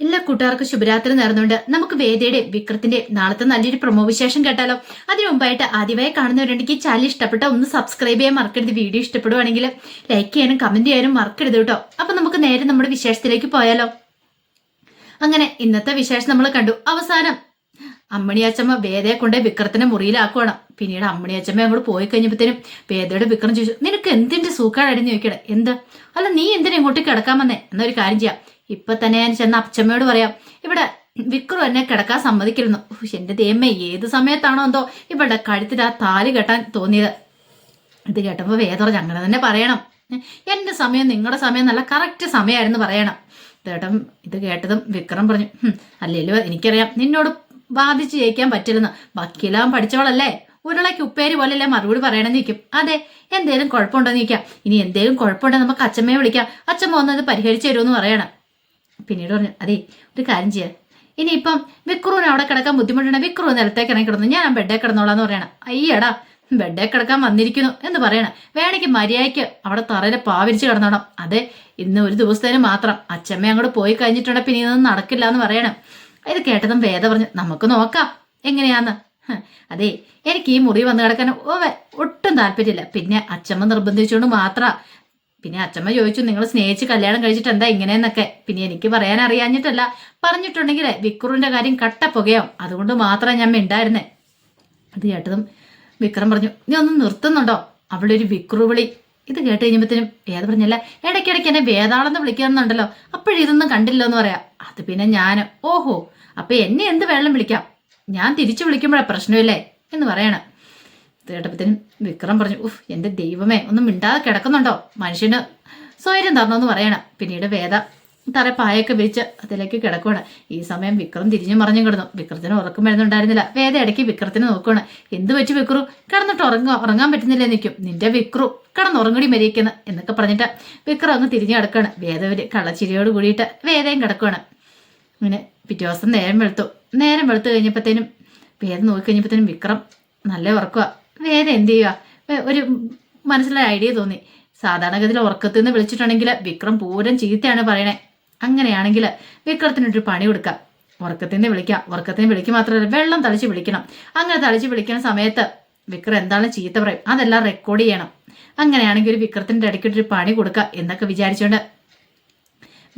എല്ലാ കൂട്ടുകാർക്ക് ശുഭരാത്രി നേർന്നുകൊണ്ട് നമുക്ക് വേദയുടെ വിക്രത്തിന്റെ നാളത്തെ നല്ലൊരു പ്രൊമോ വിശേഷം കേട്ടാലോ? അതിനു മുമ്പായിട്ട് ആദ്യമായി കാണുന്നവരുണ്ടെങ്കിൽ ചാനൽ ഇഷ്ടപ്പെട്ട ഒന്ന് സബ്സ്ക്രൈബ് ചെയ്യാൻ മറക്കരുത്. വീഡിയോ ഇഷ്ടപ്പെടുവാണെങ്കിൽ ലൈക്ക് ചെയ്യാനും കമന്റ് ചെയ്യാനും മറക്കരുത് കേട്ടോ. അപ്പൊ നമുക്ക് നേരെ നമ്മുടെ വിശേഷത്തിലേക്ക് പോയാലോ? അങ്ങനെ ഇന്നത്തെ വിശേഷം നമ്മൾ കണ്ടു. അവസാനം അമ്മണിയച്ചമ്മ വേദയെ കൊണ്ട് വിക്രത്തിനെ മുറിയിലാക്കുവാണ്. പിന്നീട് അമ്മണിയച്ചമ്മ അങ്ങോട്ട് പോയി കഴിഞ്ഞപ്പോഴത്തേനും വേദയുടെ വിക്രം ചോദിച്ചു നിനക്ക് എന്തിന്റെ സൂക്കാടടിന്ന് ചോദിക്കണേ? എന്ത്? അല്ല നീ എന്തിനാ ഇങ്ങോട്ട് കിടക്കാൻ വന്നേ? എന്നൊരു കാര്യം ചെയ്യാം. ഇപ്പൊ തന്നെ ഞാൻ ചെന്ന അച്ഛമ്മയോട് പറയാം ഇവിടെ വിക്രു എന്നെ കിടക്കാൻ സമ്മതിക്കരുന്നു. എന്റെ ദേമ്മ ഏത് സമയത്താണോ എന്തോ ഇവിടെ കഴുത്തിൽ ആ താലി കെട്ടാൻ തോന്നിയത്. ഇത് കേട്ടപ്പോ വേദറ അങ്ങനെ തന്നെ പറയണം. എന്റെ സമയം നിങ്ങളുടെ സമയം നല്ല കറക്റ്റ് സമയമായിരുന്നു പറയണം. ചേട്ടൻ ഇത് കേട്ടതും വിക്രം പറഞ്ഞു "ഹും, അല്ലേലും എനിക്കറിയാം നിന്നോട് ബാധിച്ച് ജയിക്കാൻ പറ്റില്ലെന്ന്. വക്കീലാൻ പഠിച്ചവളല്ലേ? ഉരുളയ്ക്ക് ഉപ്പേരി പോലെയല്ലേ മറുപടി പറയണമെന്ന് നിൽക്കും അതെ എന്തേലും കുഴപ്പമുണ്ടോ നിൽക്കാം ഇനി എന്തേലും കുഴപ്പമുണ്ടോ നമുക്ക് അച്ഛമ്മയെ വിളിക്കാം. അച്ഛമ്മ ഒന്നത് പരിഹരിച്ചു തരുമെന്ന് പറയണം. പിന്നീട് പറഞ്ഞു അതെ ഒരു കാര്യം ചെയ്യാം. ഇനിയിപ്പം വിക്രുവിന് അവിടെ കിടക്കാൻ ബുദ്ധിമുട്ടുണ്ട്. വിക്രു നിലത്തേക്ക് ഇറങ്ങി കിടന്നു. ഞാൻ ബെഡേ കിടന്നോളാന്ന് പറയണം. അയ്യടാ ബെഡേ കിടക്കാൻ വന്നിരിക്കുന്നു എന്ന് പറയണം. വേണമെങ്കിൽ മര്യാദയ്ക്ക് അവിടെ തറയിൽ പാവിരിച്ച് കിടന്നോണം. അതെ ഇന്ന് ഒരു ദിവസത്തേന് മാത്രം. അച്ഛമ്മ അങ്ങോട്ട് പോയി കഴിഞ്ഞിട്ടുണ്ടെ. പിന്നെ ഇതൊന്നും നടക്കില്ല എന്ന് പറയണം. ഇത് കേട്ടതും വേദ പറഞ്ഞു നമുക്ക് നോക്കാം. എങ്ങനെയാന്ന്? അതെ എനിക്ക് ഈ മുറി വന്ന് കിടക്കാൻ ഒട്ടും താല്പര്യമില്ല. പിന്നെ അച്ഛമ്മ നിർബന്ധിച്ചുകൊണ്ട് മാത്രം പിന്നെ അച്ഛമ്മ ചോദിച്ചു നിങ്ങൾ സ്നേഹിച്ച് കല്യാണം കഴിച്ചിട്ട് എന്താ ഇങ്ങനെയെന്നൊക്കെ? പിന്നെ എനിക്ക് പറയാൻ അറിയാഞ്ഞിട്ടല്ല. പറഞ്ഞിട്ടുണ്ടെങ്കിലേ വിക്രുവിന്റെ കാര്യം കട്ടപ്പുകയാവും അതുകൊണ്ട് മാത്രമേ ഞാൻ മിണ്ടായിരുന്നേ. അത് കേട്ടതും വിക്രം പറഞ്ഞു നീ ഒന്ന് നിർത്തുന്നുണ്ടോ? അവിടെ ഒരു വിക്രു വിളി. ഇത് കേട്ട് കഴിഞ്ഞപ്പോഴത്തേനും വേദ പറഞ്ഞല്ല ഇടയ്ക്കിടയ്ക്ക് എന്നെ വേതാളെന്ന് വിളിക്കുന്നുണ്ടല്ലോ അപ്പോഴിതൊന്നും കണ്ടില്ലോ എന്ന് പറയാം. അത് പിന്നെ ഞാൻ ഓഹോ അപ്പൊ എന്നെ എന്ത് വെള്ളം വിളിക്കാം? ഞാൻ തിരിച്ചു വിളിക്കുമ്പോഴാ പ്രശ്നമില്ലേ? എന്ന് പറയണം. ഇത് കേട്ടപ്പോഴത്തേനും വിക്രം പറഞ്ഞു ഉഫ് എന്റെ ദൈവമേ ഒന്നും മിണ്ടാതെ കിടക്കുന്നുണ്ടോ? മനുഷ്യന് സ്വൈര്യം തരണമെന്ന് പറയണം. പിന്നീട് വേദ തറ പായൊക്കെ വിരിച്ച് അതിലേക്ക് കിടക്കുകയാണ് ഈ സമയം വിക്രം തിരിഞ്ഞു മറിഞ്ഞു കിടന്നു. വിക്രത്തിന് ഉറക്കം വരുന്നുണ്ടായിരുന്നില്ല. വേദ ഇടയ്ക്ക് വിക്രത്തിന് നോക്കുകയാണ് എന്ത് പറ്റി വിക്രു? കിടന്നിട്ട് ഉറങ്ങുക ഉറങ്ങാൻ പറ്റുന്നില്ല നിൽക്കും നിന്റെ വിക്രു കിടന്നുറങ്ങടി മരിയിക്കുന്നു എന്നൊക്കെ പറഞ്ഞിട്ട് വിക്രം അങ്ങ് തിരിഞ്ഞു കിടക്കുകയാണ് വേദ ഒരു കള്ളച്ചിരിയോട് കൂടിയിട്ട് വേദയും കിടക്കുകയാണ് അങ്ങനെ പിറ്റേ ദിവസം നേരം വെളുത്തു. നേരം വെളുത്തു കഴിഞ്ഞപ്പോഴത്തേനും വേദ നോക്കി കഴിഞ്ഞപ്പോഴത്തേനും വിക്രം നല്ല ഉറക്കുക വേദ എന്ത് ചെയ്യുക ഒരു മനസ്സിലൊരു ഐഡിയ തോന്നി. സാധാരണഗതിയിൽ ഉറക്കത്തിൽ നിന്ന് വിളിച്ചിട്ടുണ്ടെങ്കിൽ വിക്രം പൂരം ചീത്തയാണ് പറയണേ. അങ്ങനെയാണെങ്കിൽ വിക്രത്തിനൊരു പണി കൊടുക്കാം. നിന്ന് വിളിക്കാം. ഉറക്കത്തിന് വിളിക്കുക മാത്രമല്ല വെള്ളം തളിച്ച് വിളിക്കണം. അങ്ങനെ തളിച്ച് വിളിക്കുന്ന സമയത്ത് വിക്രം എന്താണ് ചീത്ത പറയും? അതെല്ലാം റെക്കോർഡ് ചെയ്യണം. അങ്ങനെയാണെങ്കിൽ ഒരു വിക്രത്തിന്റെ ഇടയ്ക്കൊരു പണി കൊടുക്കുക എന്നൊക്കെ വിചാരിച്ചുകൊണ്ട്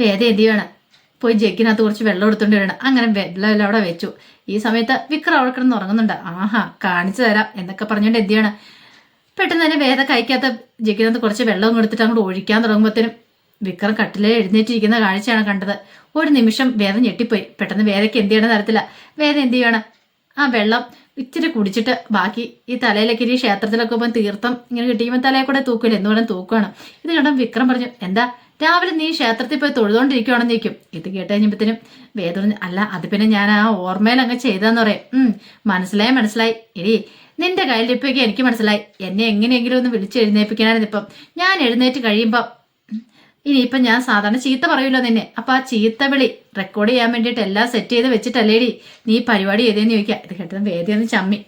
വേദ എന്ത് ചെയ്യണം പോയി ജഗ്ഗിനകത്ത് കുറച്ച് വെള്ളം എടുത്തോണ്ട് വരണം. അങ്ങനെ വെള്ളം അവിടെ വെച്ചു. ഈ സമയത്ത് വിക്രം അവിടെ കിടന്ന് ഉറങ്ങുന്നുണ്ട്. ആഹാ കാണിച്ചു തരാം എന്നൊക്കെ പറഞ്ഞുകൊണ്ട് എന്ത് ചെയ്യണം? പെട്ടെന്ന് തന്നെ വേദ കഴിക്കാത്ത ജഗ്ഗിനകത്ത് കുറച്ച് വെള്ളം എടുത്തിട്ട് അങ്ങോട്ട് ഒഴിക്കാൻ തുടങ്ങുമ്പോഴത്തേനും വിക്രം കട്ടിലെ എഴുന്നേറ്റിരിക്കുന്ന കാഴ്ചയാണ് കണ്ടത്. ഒരു നിമിഷം വേദ ഞെട്ടിപ്പോയി. പെട്ടെന്ന് വേദയ്ക്ക് എന്ത് ചെയ്യണം തരത്തില്ല വേദ എന്ത് ചെയ്യണം? ആ വെള്ളം ഇച്ചിരി കുടിച്ചിട്ട് ബാക്കി ഈ തലയിലേക്ക് ഈ ക്ഷേത്രത്തിലൊക്കെ പോകുമ്പോൾ തീർത്ഥം ഇങ്ങനെ കിട്ടിയുമ്പോൾ തലയിൽ കൂടെ തൂക്കില്ല. എന്ന് പറഞ്ഞാൽ തൂക്കുകയാണ് ഇത് കണ്ടും വിക്രം പറഞ്ഞു എന്താ? രാവിലെ നീ ക്ഷേത്രത്തിൽ പോയി തൊഴുതുകൊണ്ടിരിക്കുകയാണെന്ന് ഇത് കേട്ട് കഴിഞ്ഞപ്പോഴത്തേനും വേദന അല്ല അത് പിന്നെ ഞാൻ ആ ഓർമ്മയിൽ അങ്ങ് ചെയ്തെന്ന് പറയും. മനസ്സിലായി മനസ്സിലായി. എടി നിന്റെ കയ്യിലിപ്പൊക്കെ എനിക്ക് മനസ്സിലായി. എന്നെ എങ്ങനെയെങ്കിലും ഒന്ന് വിളിച്ച് എഴുന്നേൽപ്പിക്കാനായിരുന്നു ഇപ്പം. ഞാൻ എഴുന്നേറ്റ് കഴിയുമ്പോൾ ഇനിയിപ്പം ഞാൻ സാധാരണ ചീത്ത പറയൂല്ലോ നിന്നെ? അപ്പൊ ആ ചീത്ത വിളി റെക്കോർഡ് ചെയ്യാൻ വേണ്ടിയിട്ട് എല്ലാം സെറ്റ് ചെയ്ത് വെച്ചിട്ടല്ലേടി നീ പരിപാടി ചെയ്തേന്ന് ചോദിക്കാം? ഇത് കേട്ടത് വേദിയൊന്ന് ചമ്മി.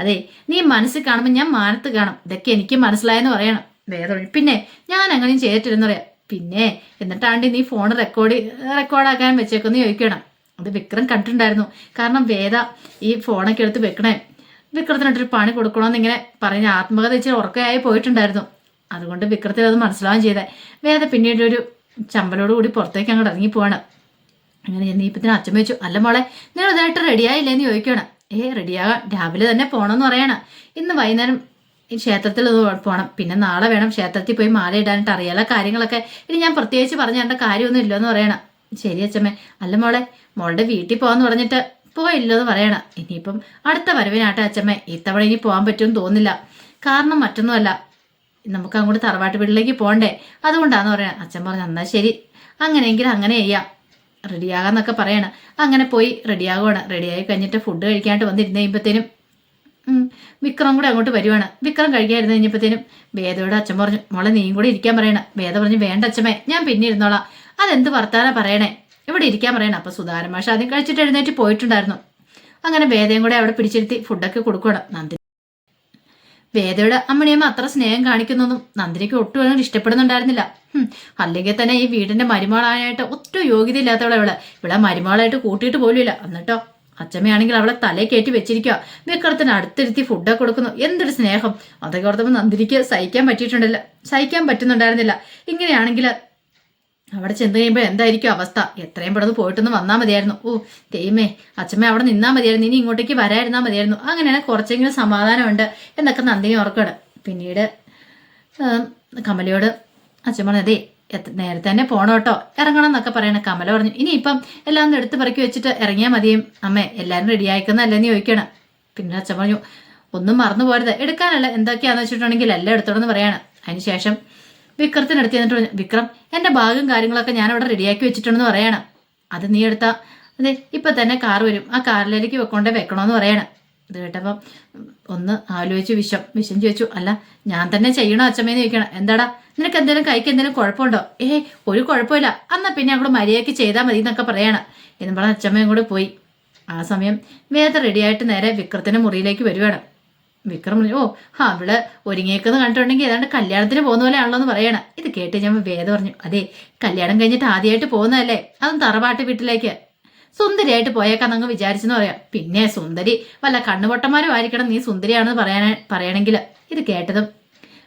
അതെ നീ മനസ്സിൽ കാണുമ്പോൾ ഞാൻ മാനത്ത് കാണും. ഇതൊക്കെ എനിക്ക് മനസ്സിലായെന്ന് പറയണം. വേദ പിന്നെ ഞാൻ അങ്ങനെയും ചെയ്തിട്ടില്ലെന്ന് പറയാം. പിന്നെ എന്നിട്ടാണ്ട് നീ ഫോൺ റെക്കോർഡ് റെക്കോർഡാക്കാൻ വെച്ചേക്കൊന്ന് ചോദിക്കണം അത് വിക്രം കണ്ടിട്ടുണ്ടായിരുന്നു. കാരണം വേദ ഈ ഫോണൊക്കെ എടുത്ത് വെക്കണേ വിക്രത്തിനൊട്ടൊരു പണി കൊടുക്കണമെന്ന് ഇങ്ങനെ പറഞ്ഞ് ആത്മകഥ ഇച്ചിരി ഉറക്കയായി പോയിട്ടുണ്ടായിരുന്നു. അതുകൊണ്ട് വിക്രത്തിൽ അത് മനസ്സിലാവാൻ ചെയ്തേ. വേദ പിന്നീട് ഒരു ചമ്പലോട് കൂടി പുറത്തേക്ക് അങ്ങോട്ട് ഇറങ്ങി പോവാണ്. അങ്ങനെ ചെന്നീപ്പത്തിന് അച്ഛൻ വെച്ചു അല്ല മോളെ നിങ്ങൾ ഇതായിട്ട് റെഡിയായില്ലേന്ന് ചോദിക്കണം ഏ റെഡിയാകാൻ രാവിലെ തന്നെ പോകണമെന്ന് പറയണം. ഇന്ന് വൈകുന്നേരം ക്ഷേത്രത്തിൽ പോകണം പിന്നെ നാളെ വേണം ക്ഷേത്രത്തിൽ പോയി മാല ഇടാനായിട്ട് അറിയാലോ കാര്യങ്ങളൊക്കെ. ഇനി ഞാൻ പ്രത്യേകിച്ച് പറഞ്ഞു കാര്യമൊന്നും ഇല്ലെന്ന് പറയണം. ശരി അച്ഛമ്മേ. അല്ല മോളെ മോളുടെ വീട്ടിൽ പോകാന്ന് പറഞ്ഞിട്ട് പോയില്ലോ എന്ന് പറയണം. ഇനിയിപ്പം അടുത്ത വരവിനാട്ടെ അച്ഛമ്മേ. ഇത്തവണ ഇനി പോകാൻ പറ്റുമെന്ന് തോന്നില്ല. കാരണം മറ്റൊന്നുമല്ല. നമുക്ക് അങ്ങോട്ട് തറവാട്ട് വീട്ടിലേക്ക് പോകണ്ടേ? അതുകൊണ്ടാന്ന് പറയണം. അച്ഛൻ പറഞ്ഞു എന്നാൽ ശരി. അങ്ങനെയെങ്കിൽ അങ്ങനെ ചെയ്യാം. റെഡിയാകാന്നൊക്കെ പറയണം. അങ്ങനെ പോയി റെഡിയാകുവാണ്. റെഡിയായി കഴിഞ്ഞിട്ട് ഫുഡ് കഴിക്കാനായിട്ട് വന്നിരുന്ന് കഴിയുമ്പോഴത്തേനും വിക്രം കൂടെ അങ്ങോട്ട് വരുവാണ്. വിക്രം കഴിക്കായിരുന്നു കഴിഞ്ഞപ്പോഴത്തേനും വേദയോട് അച്ഛൻ പറഞ്ഞു മോളെ നീയും കൂടെ ഇരിക്കാൻ പറയണം. വേദ പറഞ്ഞു വേണ്ട അച്ഛമേ ഞാൻ പിന്നെ ഇരുന്നോളാം. അതെന്ത് വർത്താനാ പറയണേ? ഇവിടെ ഇരിക്കാൻ പറയണം. അപ്പൊ സുധാരൻ മാഷ ആദ്യം കഴിച്ചിട്ട് എഴുന്നേറ്റ് പോയിട്ടുണ്ടായിരുന്നു. അങ്ങനെ വേദയും കൂടെ അവിടെ പിടിച്ചിരുത്തി ഫുഡൊക്കെ കൊടുക്കണം. നന്ദി. വേദയുടെ അമ്മണിയമ്മ അത്ര സ്നേഹം കാണിക്കുന്നൊന്നും നന്ദിനിക്ക് ഒട്ടും അങ്ങനെ ഇഷ്ടപ്പെടുന്നുണ്ടായിരുന്നില്ല. അല്ലെങ്കിൽ തന്നെ ഈ വീടിന്റെ മരുമോളായിട്ട് ഒട്ടും യോഗ്യതയില്ലാത്തവളെ ഇല്ലാത്തവളെ ഇവിടെ മരുമകളായിട്ട് കൂട്ടിയിട്ട് പോലുമില്ല. എന്നിട്ടോ? അച്ഛമ്മയാണെങ്കിൽ അവളെ തലേ കയറ്റി വെച്ചിരിക്കുക വിക്രത്തിന് അടുത്തിരുത്തി ഫുഡ് കൊടുക്കുന്നു. എന്തൊരു സ്നേഹം. അതൊക്കെ ഓർത്തപ്പോൾ നന്ദിനിക്ക് സഹിക്കാൻ പറ്റിയിട്ടുണ്ടല്ല. സഹിക്കാൻ പറ്റുന്നുണ്ടായിരുന്നില്ല. ഇങ്ങനെയാണെങ്കിൽ അവിടെ ചെന്ന് കഴിയുമ്പോൾ എന്തായിരിക്കും അവസ്ഥ? എത്രയും പെട്ടെന്ന് പോയിട്ടൊന്ന് വന്നാൽ മതിയായിരുന്നു. ഓ ദൈവമേ അച്ഛമ്മ അവിടെ നിന്നാൽ മതിയായിരുന്നു. ഇനി ഇങ്ങോട്ടേക്ക് വരായിരുന്നാൽ മതിയായിരുന്നു. അങ്ങനെയാണ് കുറച്ചെങ്കിലും സമാധാനമുണ്ട് എന്നൊക്കെ നന്ദിനി ഓർക്കണം പിന്നീട് കമലിയോട് അച്ഛൻ പറഞ്ഞതേ നേരത്തെ തന്നെ പോണോ കേട്ടോ. ഇറങ്ങണം എന്നൊക്കെ പറയണേ കമല പറഞ്ഞു. ഇനി ഇനിയിപ്പം എല്ലാം ഒന്ന് എടുത്ത് പറക്കി വെച്ചിട്ട് ഇറങ്ങിയാൽ മതിയും. അമ്മേ എല്ലാവരും റെഡി ആയിക്കുന്നല്ലെന്ന് ചോദിക്കണം. പിന്നെ അച്ഛൻ പറഞ്ഞു ഒന്നും മറന്നു പോരുത്. എടുക്കാനല്ല എന്തൊക്കെയാണെന്ന് വെച്ചിട്ടുണ്ടെങ്കിൽ എല്ലാം എടുത്തോടെന്ന് പറയാണ്. അതിനുശേഷം വിക്രത്തിനടുത്ത് ചെന്നിട്ട് പറഞ്ഞു വിക്രം എന്റെ ഭാഗം കാര്യങ്ങളൊക്കെ ഞാൻ അവിടെ റെഡിയാക്കി വെച്ചിട്ടുണ്ടെന്ന് പറയണം. അത് നീ എടുത്താ. അതെ ഇപ്പൊ തന്നെ കാർ വരും. ആ കാറിലേക്ക് വെക്കൊണ്ടേ വെക്കണമെന്ന് പറയണം. ഇത് കേട്ടപ്പം ഒന്ന് ആലോചിച്ചു വിഷം വിഷം ചോദിച്ചു അല്ല ഞാൻ തന്നെ ചെയ്യണോ അച്ഛമ്മേന്ന് ചോദിക്കണം. എന്താടാ? നിനക്ക് എന്തെങ്കിലും കൈക്ക് എന്തെങ്കിലും കുഴപ്പമുണ്ടോ? ഏ ഒരു കുഴപ്പമില്ല. എന്നാൽ പിന്നെ അങ്ങോട്ട് മര്യാദയ്ക്ക് ചെയ്താൽ മതി എന്നൊക്കെ പറയണം. എന്നും പറഞ്ഞ അച്ഛമ്മയും കൂടെ പോയി. ആ സമയം വേദ റെഡിയായിട്ട് നേരെ വിക്രത്തിന്റെ മുറിയിലേക്ക് വരുവാണ്. വിക്രം പറഞ്ഞു ഓ ആ അവൾ ഒരുങ്ങിയേക്കെന്ന് കണ്ടിട്ടുണ്ടെങ്കിൽ ഏതാണ്ട് കല്യാണത്തിന് പോകുന്ന പോലെ ആണല്ലോ എന്ന് പറയണം. ഇത് കേട്ട് ഞാൻ വേദ പറഞ്ഞു അതെ കല്യാണം കഴിഞ്ഞിട്ട് ആദ്യമായിട്ട് പോകുന്നതല്ലേ? അതും തറവാട്ട് വീട്ടിലേക്ക്. സുന്ദരിയായിട്ട് പോയേക്കാന്നങ്ങ് വിചാരിച്ചെന്ന് പറയാം. പിന്നെ സുന്ദരി വല്ല കണ്ണുപൊട്ടന്മാരും ആയിരിക്കണം നീ സുന്ദരിയാണെന്ന് പറയാൻ പറയണമെങ്കിൽ ഇത് കേട്ടതും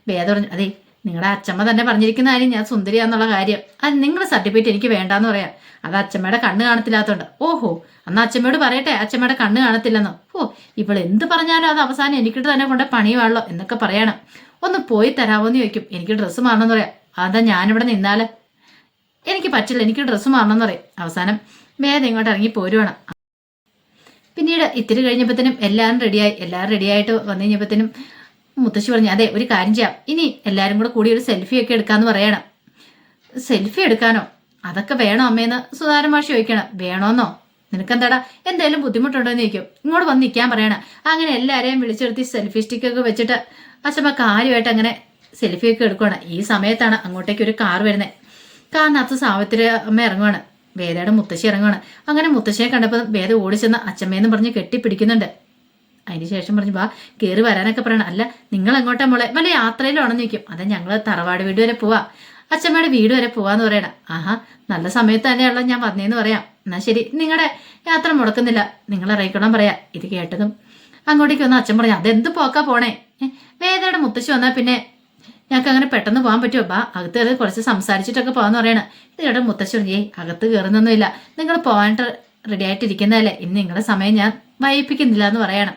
വേദ പറഞ്ഞു അതെ നിങ്ങളുടെ അച്ഛമ്മ തന്നെ പറഞ്ഞിരിക്കുന്ന കാര്യം ഞാൻ സുന്ദരിയാന്നുള്ള കാര്യം. അത് നിങ്ങളുടെ സർട്ടിഫിക്കറ്റ് എനിക്ക് വേണ്ടാന്ന് പറയാം. അത് അച്ഛമ്മയുടെ കണ്ണ് കാണത്തില്ലാത്തോണ്ട്. ഓഹോ അന്ന് അച്ഛമ്മയോട് പറയട്ടെ അച്ഛമ്മയുടെ കണ്ണ് കാണത്തില്ലെന്നോ. ഓ ഇവൾ എന്ത് പറഞ്ഞാലും അത് അവസാനം എനിക്കിട്ട് തന്നെ കൊണ്ട് പണിയുവാണല്ലോ എന്നൊക്കെ പറയണം. ഒന്ന് പോയി തരാമോ എന്ന് ചോദിക്കും. എനിക്ക് ഡ്രസ്സ് മാറണമെന്ന് പറയാം. അതാ ഞാനിവിടെ നിന്നാൽ? എനിക്ക് പറ്റില്ല എനിക്ക് ഡ്രസ്സ് മാറണമെന്ന് പറയും. അവസാനം വേദം ഇങ്ങോട്ട് ഇറങ്ങി പോരുവാണ്. പിന്നീട് ഇത്തിരി കഴിഞ്ഞപ്പോഴത്തേനും എല്ലാവരും റെഡിയായി എല്ലാവരും റെഡിയായിട്ട് വന്നു കഴിഞ്ഞപ്പോഴത്തേനും മുത്തശ്ശി പറഞ്ഞു അതെ ഒരു കാര്യം ചെയ്യാം. ഇനി എല്ലാവരും കൂടെ കൂടി ഒരു സെൽഫി ഒക്കെ എടുക്കാമെന്ന് പറയണം. സെൽഫി എടുക്കാനോ? അതൊക്കെ വേണോ അമ്മയെന്ന് സുധാരൻ മാഷി ചോദിക്കണം വേണോന്നോ? നിനക്കെന്താടാ? എന്തായാലും ബുദ്ധിമുട്ടുണ്ടോ എന്ന് ചോദിക്കും. ഇങ്ങോട്ട് വന്ന് നിൽക്കാൻ പറയണം. അങ്ങനെ എല്ലാവരെയും വിളിച്ചെടുത്തി സെൽഫി സ്റ്റിക്കൊക്കെ വെച്ചിട്ട് അച്ഛമ്മ കാര്യമായിട്ട് അങ്ങനെ സെൽഫി ഒക്കെ എടുക്കുകയാണ് ഈ സമയത്താണ് അങ്ങോട്ടേക്ക് ഒരു കാർ വരുന്നത് കാറിനകത്ത് സാവിത്രി അമ്മ ഇറങ്ങുവാണ്. വേദയുടെ മുത്തശ്ശി ഇറങ്ങുവാണ്. അങ്ങനെ മുത്തശ്ശിയെ കണ്ടപ്പോൾ വേദ ഓടി ചെന്ന് അച്ഛമ്മയെന്ന് പറഞ്ഞ് കെട്ടിപ്പിടിക്കുന്നുണ്ട്. അതിന് ശേഷം പറഞ്ഞു വാ കയറി വരാനൊക്കെ പറയണം. അല്ല നിങ്ങൾ എങ്ങോട്ടാ മോളെ? വല്ല യാത്രയിലാണെന്ന് ചോദിക്കും. അതെ ഞങ്ങൾ തറവാട് വീട് വരെ പോവാ. അച്ഛമ്മയുടെ വീട് വരെ പോവാന്ന് പറയണം. ആഹാ നല്ല സമയത്ത് തന്നെയാണല്ലോ ഞാൻ വന്നേന്ന് പറയാം. എന്നാ ശരി നിങ്ങളുടെ യാത്ര മുടക്കുന്നില്ല. നിങ്ങൾ ഇറങ്ങിക്കണം പറയാം. ഇത് കേട്ടതും അങ്ങോട്ടേക്ക് വന്ന അച്ഛൻ പറഞ്ഞു അതെന്ത് പോക്കാ പോണേ? വേദയുടെ മുത്തശ്ശി വന്നാൽ പിന്നെ ഞങ്ങൾക്ക് അങ്ങനെ പെട്ടെന്ന് പോകാൻ പറ്റുമോ അപ്പാ അകത്ത് കയറി കുറച്ച് സംസാരിച്ചിട്ടൊക്കെ പോകാന്ന് പറയണം. ഇത് കേട്ടോ മുത്തശ്ശി പറഞ്ഞു ഏയ് അകത്ത് കയറുന്നൊന്നുമില്ല. നിങ്ങൾ പോകാനായിട്ട് റെഡി ആയിട്ടിരിക്കുന്നതല്ലേ? ഇന്ന് നിങ്ങളുടെ സമയം ഞാൻ വൈകിപ്പിക്കുന്നില്ല എന്ന് പറയണം.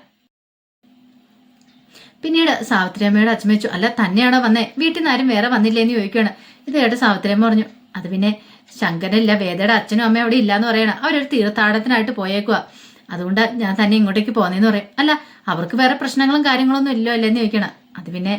പിന്നീട് സാവിത്രിയമ്മയുടെ അച്ഛൻ വെച്ചു അല്ല തന്നെയാണോ വന്നേ? വീട്ടിൽ നിന്ന് ആരും വേറെ വന്നില്ലേ എന്ന് ചോദിക്കുകയാണ്. ഇത് കേട്ട് സാവിത്രിയമ്മ പറഞ്ഞു അത് പിന്നെ ശങ്കരല്ല വേദയുടെ അച്ഛനും അമ്മയും അവിടെ ഇല്ലാന്ന് പറയണം. അവരൊരു തീർത്ഥാടനത്തിനായിട്ട് പോയേക്കുക അതുകൊണ്ട് ഞാൻ തന്നെ ഇങ്ങോട്ടേക്ക് പോന്നേന്ന് പറയും. അല്ല അവർക്ക് വേറെ പ്രശ്നങ്ങളും കാര്യങ്ങളൊന്നും ഇല്ലോ അല്ലേന്ന് ചോദിക്കണം അത് പിന്നെ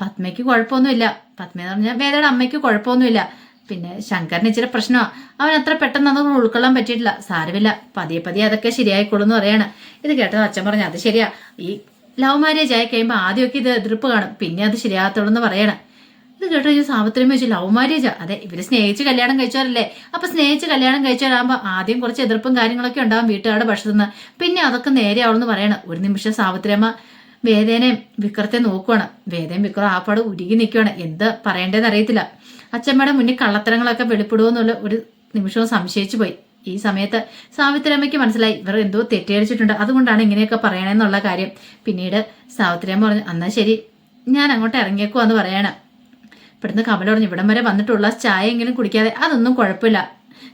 പത്മയ്ക്ക് കുഴപ്പമൊന്നുമില്ല. പത്മ എന്ന് പറഞ്ഞാൽ വേദയുടെ അമ്മയ്ക്ക് കുഴപ്പമൊന്നുമില്ല. പിന്നെ ശങ്കറിന് ഇച്ചിരി പ്രശ്നമാണ് അവൻ അത്ര പെട്ടെന്ന് അതൊന്നും ഉൾക്കൊള്ളാൻ പറ്റിയിട്ടില്ല. സാരമില്ല. പതിയെ പതിയെ അതൊക്കെ ശരിയായിക്കോളും എന്ന് പറയാണ്. ഇത് കേട്ടത് അച്ഛൻ പറഞ്ഞു അത് ശരിയാ. ഈ ലവ് മാരേജ് ആയി കഴിയുമ്പോൾ ആദ്യമൊക്കെ ഇത് എതിർപ്പ് കാണും. പിന്നെ അത് ശരിയാകത്തുള്ളൂ എന്ന് പറയണം. ഇത് കേട്ടോ ഈ സാവിത്രിയും വെച്ചു ലവ് മാരേജാ അതെ ഇവർ സ്നേഹിച്ച് കല്യാണം കഴിച്ചവരല്ലേ. അപ്പൊ സ്നേഹിച്ച് കല്യാണം കഴിച്ചവരാകുമ്പോൾ ആദ്യം കുറച്ച് എതിർപ്പും കാര്യങ്ങളൊക്കെ ഉണ്ടാവും വീട്ടുകാരുടെ ഭക്ഷണത്തിൽ നിന്ന്. പിന്നെ അതൊക്കെ നേരെയാവുമെന്ന് പറയണം. ഒരു നിമിഷം സാവിത്രിയമ്മ വേദേനയും വിക്രത്തെ നോക്കുവാണ്. വേദയും വിക്രം ആ പാട് ഉരുകി നിൽക്കുവാണ് എന്ത് പറയേണ്ടതെന്ന് അറിയത്തില്ല. അച്ഛമ്മയുടെ മുന്നിൽ കള്ളത്തരങ്ങളൊക്കെ വെളിപ്പെടുമെന്നുള്ള ഒരു നിമിഷവും സംശയിച്ചു പോയി. ഈ സമയത്ത് സാവിത്രിയമ്മയ്ക്ക് മനസ്സിലായി ഇവർ എന്തോ തെറ്റിദ്ധരിച്ചിട്ടുണ്ട്. അതുകൊണ്ടാണ് ഇങ്ങനെയൊക്കെ പറയണമെന്നുള്ള കാര്യം. പിന്നീട് സാവിത്രിയമ്മ പറഞ്ഞു എന്നാ ശരി ഞാൻ അങ്ങോട്ട് ഇറങ്ങിയേക്കോ എന്ന് പറയണം. ഇവിടുന്ന് കമല പറഞ്ഞു ഇവിടം വരെ വന്നിട്ടുള്ള ചായ എങ്കിലും കുടിക്കാതെ അതൊന്നും കുഴപ്പമില്ല.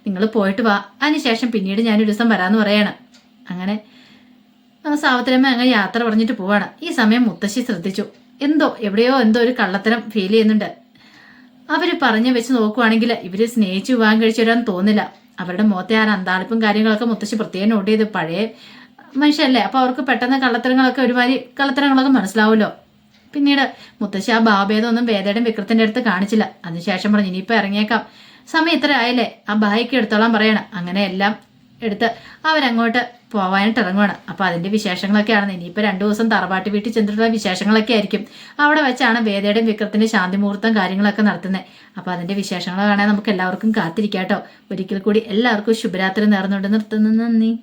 നിങ്ങൾ പോയിട്ട് വാ. അതിനുശേഷം പിന്നീട് ഞാൻ ഒരു ദിവസം വരാമെന്ന് പറയണം. അങ്ങനെ ആ സാവത്രമ്മ അങ്ങ് യാത്ര പറഞ്ഞിട്ട് പോവാണ്. ഈ സമയം മുത്തശ്ശി ശ്രദ്ധിച്ചു. എന്തോ എവിടെയോ എന്തോ ഒരു കള്ളത്തരം ഫീൽ ചെയ്യുന്നുണ്ട്. അവർ പറഞ്ഞു വെച്ച് നോക്കുവാണെങ്കിൽ ഇവർ സ്നേഹിച്ച് വിവാഹം കഴിച്ചു വരാൻ തോന്നില്ല. അവരുടെ മുഖത്തെ ആ അന്താളിപ്പും കാര്യങ്ങളൊക്കെ മുത്തശ്ശി പ്രത്യേകം നോട്ട് ചെയ്ത് പഴയ മനുഷ്യല്ലേ അപ്പൊ അവർക്ക് പെട്ടെന്ന് കള്ളത്തരങ്ങളൊക്കെ ഒരുമാതിരി കള്ളത്തരങ്ങളൊക്കെ മനസ്സിലാവുമല്ലോ. പിന്നീട് മുത്തശ്ശി ആ ബാബേതൊന്നും വേദയുടെ വിക്രത്തിന്റെ അടുത്ത് കാണിച്ചില്ല. അതിനുശേഷം പറഞ്ഞു ഇനിയിപ്പോ ഇറങ്ങിയേക്കാം. സമയം ഇത്ര ആയല്ലേ? ആ ബായിക്ക് എടുത്തോളാൻ പറയണം. അങ്ങനെ എല്ലാം എടുത്ത് അവരങ്ങോട്ട് പോവാനായിട്ട് ഇറങ്ങുവാണ്. അപ്പോൾ അതിന്റെ വിശേഷങ്ങളൊക്കെയാണ് ഇനിയിപ്പോൾ രണ്ടു ദിവസം തറവാട്ട് വീട്ടിൽ ചെന്നിട്ടുള്ള വിശേഷങ്ങളൊക്കെ ആയിരിക്കും. അവിടെ വെച്ചാണ് വേദയുടെയും വിക്രത്തിന്റെ ശാന്തിമുഹൂർത്തം കാര്യങ്ങളൊക്കെ നടത്തുന്നത്. അപ്പോൾ അതിന്റെ വിശേഷങ്ങൾ കാണാൻ നമുക്ക് എല്ലാവർക്കും കാത്തിരിക്കാം കേട്ടോ. ഒരിക്കൽ കൂടി എല്ലാവർക്കും ശുഭരാത്രി നേർന്നുകൊണ്ട് നിർത്തുന്നു. നന്ദി.